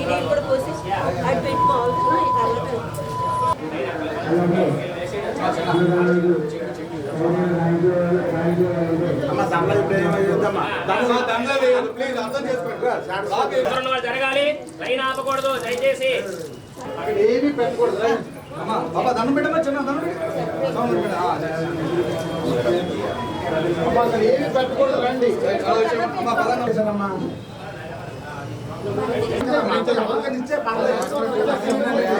ఇది ఇప్పుడు పోసి అటు పెట్టుకోవాలి అలాగే జరగాలి. లైన్ ఆపకూడదు దయచేసి. ఏమీ పెట్టకూడదు. అమ్మా బాబా దండం పెట్టమ్మా చిన్న దండం. అమ్మా అసలు ఏమీ పెట్టకూడదు. రండి. అమ్మా పదన్నా వచ్చానమ్మా ఇచ్చే పర్లేదు.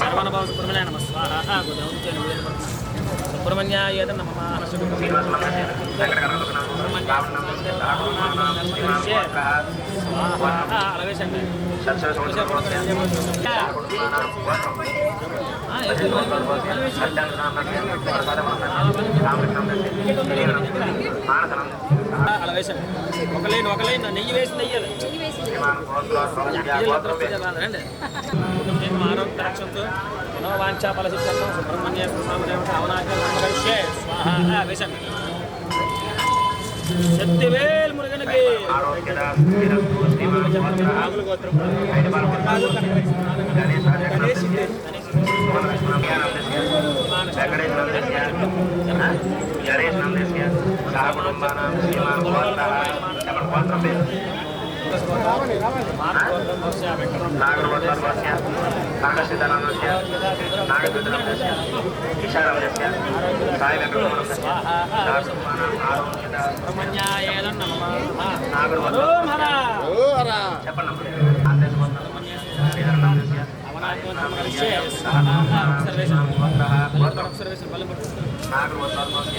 సర్వనభవ సుబ్రహ్మణ్య నమ స్వాహ సుబ్రహ్మణ్యాయ నమ అలాగేసండి అలాగేసండి ఒక లైన్ ఒక లైన్ నెయ్యి వేసి నెయ్యాలి రండి. ఆరోగ్య రక్షంతో మనోవాంఛా ఫలసిద్ధం సుబ్రహ్మణ్య స్వామిదేవత అవనాశే స్వాహ వేసండి శక్తివేల్ మురుగనకి ఆగులు గోత్రం నాగరవత్సర్వస్య నాగసిద్ధనామస్య నాగదుర్గనస్య ఈశారామస్య సాయి వెంకటరమణస్య నాగసుమానాం సుబ్రహ్మణ్యాయ నమ నాగరవత్స చెప్పండి శ్రీధరనామస్య నాగరవత్సర్వస్య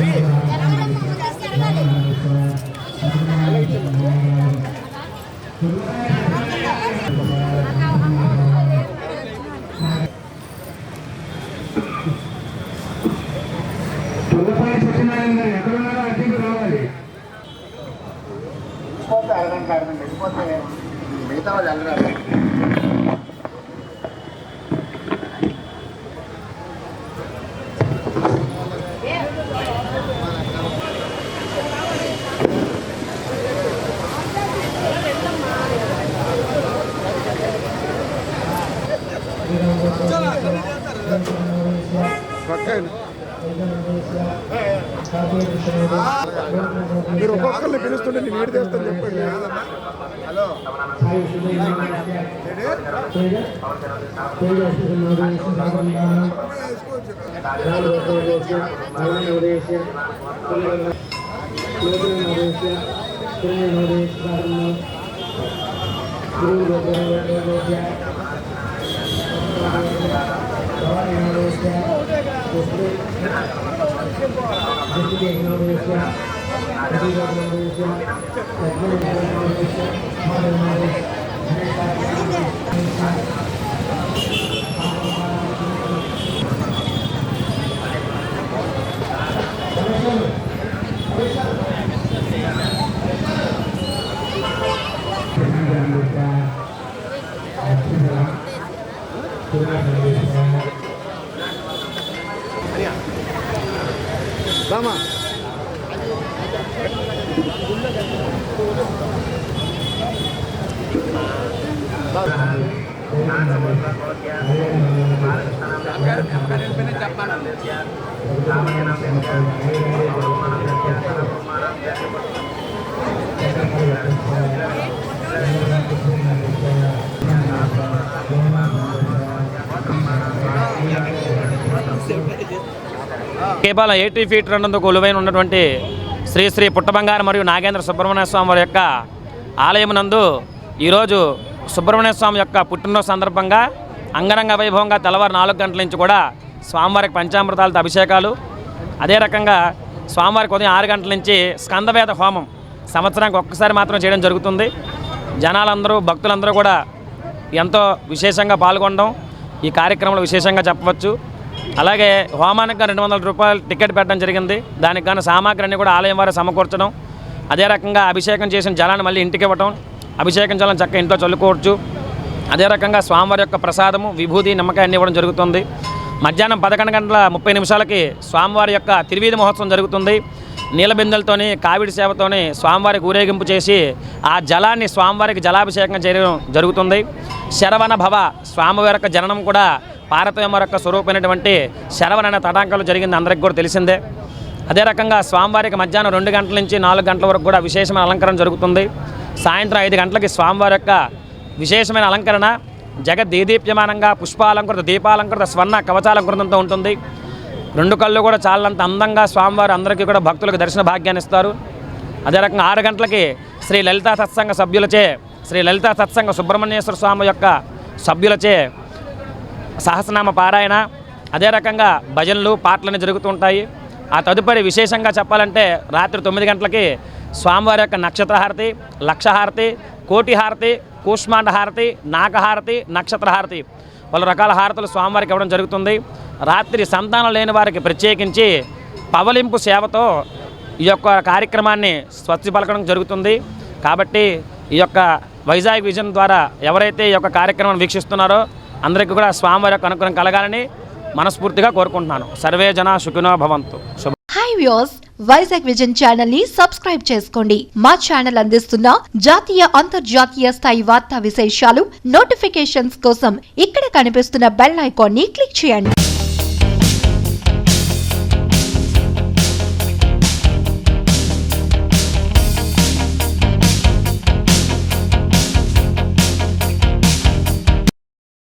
గారు ఎక్కడున్నారో? అద్దెకు రావాలి. మిగతా వాళ్ళు వెళ్ళరారు మీరు ఒక్కొక్కరిని పిలుస్తుంటే నేను ఏడు చేస్తాను చెప్పండి. హలో. సాయి যেটিতে এগুলো রয়েছে রয়েছে রয়েছে నోదేశ్య నోదేశ్య గురు కేవలం ఎయిటీ ఫీట్ రెండందుకు కొలువైన ఉన్నటువంటి శ్రీ శ్రీ పుట్టబంగారు మరియు నాగేంద్ర సుబ్రహ్మణ్య స్వామి వారి యొక్క ఆలయమునందు ఈరోజు సుబ్రహ్మణ్య స్వామి యొక్క పుట్టినరోజు సందర్భంగా అంగరంగ వైభవంగా తెల్లవారు నాలుగు గంటల నుంచి కూడా స్వామివారికి పంచామృతాలతో అభిషేకాలు. అదే రకంగా స్వామివారికి ఉదయం ఆరు గంటల నుంచి స్కందవేద హోమం సంవత్సరానికి ఒక్కసారి మాత్రం చేయడం జరుగుతుంది. జనాలందరూ భక్తులందరూ కూడా ఎంతో విశేషంగా పాల్గొనడం ఈ కార్యక్రమంలో విశేషంగా చెప్పవచ్చు. అలాగే హోమానికి రెండు వందల రూపాయలు టికెట్ పెట్టడం జరిగింది. దానికి గాను సామాగ్రి అన్ని కూడా ఆలయం వారు సమకూర్చడం. అదే రకంగా అభిషేకం చేసిన జలాన్ని మళ్ళీ ఇంటికి ఇవ్వటం. అభిషేకం జలం చక్కగా ఇంట్లో చల్లుకోవచ్చు. అదే రకంగా స్వామివారి యొక్క ప్రసాదము విభూది నిమ్మకాయ అన్ని ఇవ్వడం జరుగుతుంది. మధ్యాహ్నం పదకొండు గంటల ముప్పై నిమిషాలకి స్వామివారి యొక్క తిరువీధి మహోత్సవం జరుగుతుంది. నీలబిందెలతోని కావిడి సేవతోని స్వామివారికి ఊరేగింపు చేసి ఆ జలాన్ని స్వామివారికి జలాభిషేకం చేయడం జరుగుతుంది. శరవణ భవ స్వామివారి యొక్క జననం కూడా పార్వతమ్మ యొక్క స్వరూపమైనటువంటి శరవణ తటాంకాలు జరిగింది. అందరికి కూడా తెలిసిందే. అదే రకంగా స్వామివారికి మధ్యాహ్నం రెండు గంటల నుంచి నాలుగు గంటల వరకు కూడా విశేషమైన అలంకరణ జరుగుతుంది. సాయంత్రం ఐదు గంటలకి స్వామివారి యొక్క విశేషమైన అలంకరణ జగత్ దీదీప్యమానంగా పుష్పాలంకృత దీపాలంకృత స్వర్ణ కవచాలంకృతంతో ఉంటుంది. రెండు కళ్ళు కూడా చాలంత అందంగా స్వామివారు అందరికీ కూడా భక్తులకు దర్శన భాగ్యాన్ని ఇస్తారు. అదే రకంగా ఆరు గంటలకి శ్రీ లలితా సత్సంగ సభ్యులచే శ్రీ లలితా సత్సంగ సుబ్రహ్మణ్యేశ్వర స్వామి యొక్క సభ్యులచే సహస్రనామ పారాయణ అదే రకంగా భజనలు పాటలని జరుగుతుంటాయి ఆ తదుపరి విశేషంగా చెప్పాలంటే రాత్రి తొమ్మిది గంటలకి స్వామివారి యొక్క నక్షత్రహారతి లక్షహారతి కోటిహారతి కూష్మాండ హారతి నాగహారతి నక్షత్రహారతి. పలు రకాల హారతులు స్వామివారికి ఇవ్వడం జరుగుతుంది. రాత్రి సంతానం లేని వారికి ప్రత్యేకించి పవలింపు సేవతో ఈ యొక్క కార్యక్రమాన్ని స్వచ్ఛ పలకడం జరుగుతుంది. కాబట్టి ఈ యొక్క వైజాగ్ విజన్ ద్వారా ఎవరైతే ఈ యొక్క కార్యక్రమాన్ని వీక్షిస్తున్నారో అందరికీ కూడా స్వామివారి యొక్క అనుగ్రహం కలగాలని మనస్ఫూర్తిగా కోరుకుంటున్నాను. సర్వే జన సుఖినో భవంతు. హాయ్ వ్యూస్ వైజాగ్ విజన్ ఛానల్ని సబ్స్క్రైబ్ చేసుకోండి. మా ఛానల్ అందిస్తున్న జాతీయ అంతర్జాతీయ స్థాయి వార్తా విశేషాలు నోటిఫికేషన్స్ కోసం ఇక్కడ కనిపిస్తున్న బెల్ ఐకాన్ని క్లిక్ చేయండి.